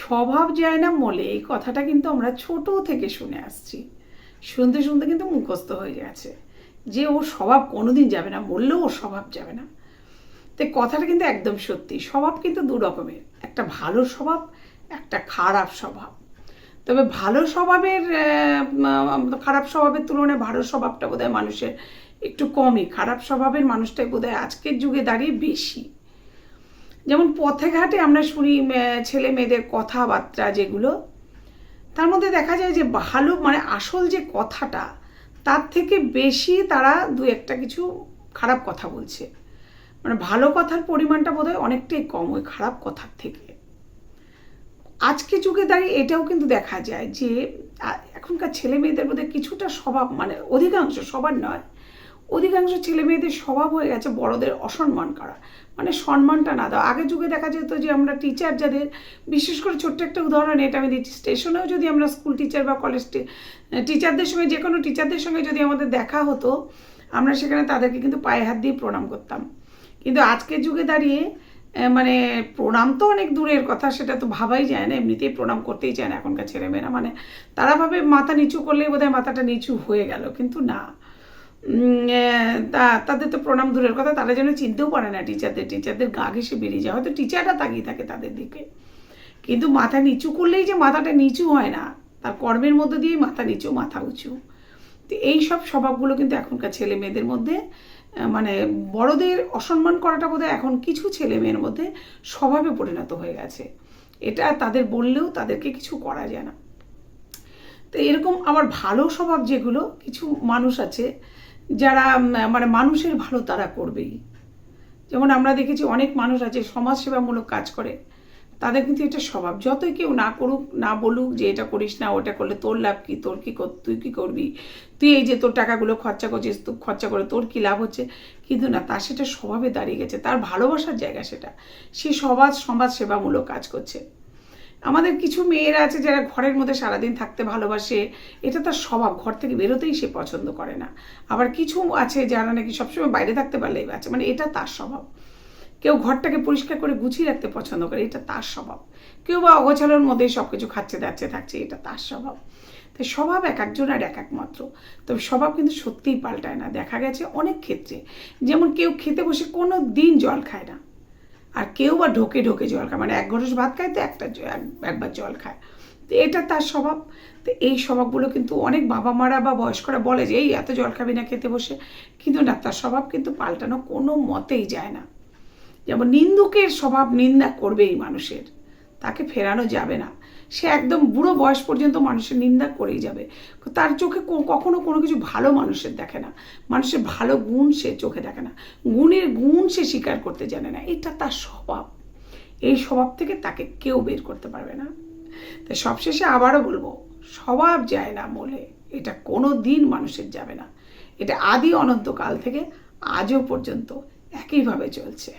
স্বভাব যায় না মলে, এই কথাটা কিন্তু আমরা ছোট থেকে শুনে আসছি। শুনতে শুনতে কিন্তু মুখস্থ হয়ে গেছে যে ওর স্বভাব কোনোদিন যাবে না বললেও ওর স্বভাব যাবে না। তো কথাটা কিন্তু একদম সত্যি, স্বভাব কিন্তু দু রকমের। একটা ভালো স্বভাব, একটা খারাপ স্বভাব। তবে ভালো স্বভাবের খারাপ স্বভাবের তুলনায় ভালো স্বভাবটা বোধহয় মানুষের একটু কমই। খারাপ স্বভাবের মানুষটাই বোধহয় আজকের যুগে দাঁড়িয়ে বেশি। যেমন পথে ঘাটে আমরা শুনি ছেলে মেয়েদের কথাবার্তা যেগুলো, তার মধ্যে দেখা যায় যে ভালো মানে আসল যে কথাটা, তার থেকে বেশি তারা দু একটা কিছু খারাপ কথা বলছে। মানে ভালো কথার পরিমাণটা বোধহয় অনেকটাই কম ওই খারাপ কথার থেকে। আজকে যুগে দাঁড়িয়ে এটাও কিন্তু দেখা যায় যে এখনকার ছেলে মেয়েদের মধ্যে কিছুটা স্বভাব মানে অধিকাংশ সবার নয়। অধিকাংশ ছেলে মেয়েদের স্বভাব হয়ে গেছে বড়দের অসম্মান করা। মানে সম্মানটা না দেওয়া। আগের যুগে দেখা যেত যে আমরা টিচার যাদের, বিশেষ করে ছোট্ট একটা উদাহরণ এটা আমি দিচ্ছি। স্টেশনেও যদি আমরা স্কুল টিচার বা কলেজ টিচারদের সঙ্গে, যে কোনো টিচারদের সঙ্গে যদি আমাদের দেখা হতো, আমরা সেখানে তাদেরকে কিন্তু পায়ে হাত দিয়ে প্রণাম করতাম। কিন্তু আজকের যুগে দাঁড়িয়ে মানে প্রণাম তো অনেক দূরের কথা, সেটা তো ভাবাই যায় না। এমনিতেই প্রণাম করতেই চায় না এখনকার ছেলেমেয়েরা। মানে তারা ভাবে মাথা নিচু করলেই বোধহয় মাথাটা নিচু হয়ে গেল। কিন্তু না। তাদের তো প্রণাম দূরের কথা, তারা যেন চিনতেও পারে না টিচারদের টিচারদের গা ঘেসে বেরিয়ে যায়। হয়তো টিচাররা তাকিয়ে থাকে তাদের দিকে। কিন্তু মাথা নিচু করলেই যে মাথাটা নিচু হয় না, তার কর্মের মধ্যে দিয়েই মাথা নিচু, মাথা উঁচু। তো এই সব স্বভাবগুলো কিন্তু এখনকার ছেলে মেয়েদের মধ্যে মানে বড়দের অসম্মান করাটা বোধহয় এখন কিছু ছেলে মেয়ের মধ্যে স্বভাবে পরিণত হয়ে গেছে। এটা তাদের বললেও তাদেরকে কিছু করা যায় না। তো এরকম আবার ভালো স্বভাব যেগুলো, কিছু মানুষ আছে যারা মানে মানুষের ভালো তারা করবেই। যেমন আমরা দেখেছি অনেক মানুষ আছে, সমাজসেবামূলক কাজ করে, তাদের কিন্তু এটা স্বভাব। যতই কেউ না করুক, না বলুক যে এটা করিস না, ওটা করলে তোর লাভ কি, তোর কি কর- তুই কী করবি? তুই এই যে তোর টাকাগুলো খরচা করছিস তুই খরচা করে তোর কি লাভ হচ্ছে? কিন্তু না, তার সেটা স্বভাবে দাঁড়িয়ে গেছে, তার ভালোবাসার জায়গা সেটা। সে সমাজ সমাজ সেবামূলক কাজ করছে। আমাদের কিছু মেয়েরা আছে যারা ঘরের মধ্যে সারাদিন থাকতে ভালোবাসে। এটা তার স্বভাব, ঘর থেকে বেরোতেই সে পছন্দ করে না। আবার কিছু আছে যারা নাকি সবসময় বাইরে থাকতে পারলেই আছে মানে এটা তার স্বভাব। কেউ ঘরটাকে পরিষ্কার করে গুছিয়ে রাখতে পছন্দ করে, এটা তার স্বভাব। কেউ বা অগোছালোর মধ্যেই সব কিছু খাচ্ছে দাচ্ছে থাকছে, এটা তার স্বভাব। তো স্বভাব এক একজন আর এক একমাত্র তবে স্বভাব কিন্তু সত্যিই পাল্টায় না। দেখা গেছে অনেক ক্ষেত্রে। যেমন কেউ খেতে বসে কোনো দিন জল খায় না। আর কেউ বা ঢোকে ঢোকে জল খায়। মানে এক ঘরস ভাত খায় তো একটা এক- একবার জল খায়। তো এটা তার স্বভাব। তো এই স্বভাবগুলো কিন্তু অনেক বাবা মারা বা বয়স্করা বলে যে, এই এত জল খাবি না খেতে বসে। কিন্তু না, তার স্বভাব কিন্তু পাল্টানো কোনো মতেই যায় না। যেমন নিন্দুকের স্বভাব নিন্দা করবে এই মানুষের। তাকে ফেরানো যাবে না। সে একদম বুড়ো বয়স পর্যন্ত মানুষের নিন্দা করেই যাবে। তার চোখে কখনো কোনো কিছু ভালো মানুষের দেখে না। মানুষের ভালো গুণ সে চোখে দেখে না। গুণের গুণ সে স্বীকার করতে জানে না। এটা তার স্বভাব। এই স্বভাব থেকে তাকে কেউ বের করতে পারবে না। তাই সবশেষে আবারও বলব, স্বভাব যায় না বলে এটা কোনো দিন মানুষের যাবে না। এটা আদি অনন্তকাল থেকে আজও পর্যন্ত একইভাবে চলছে।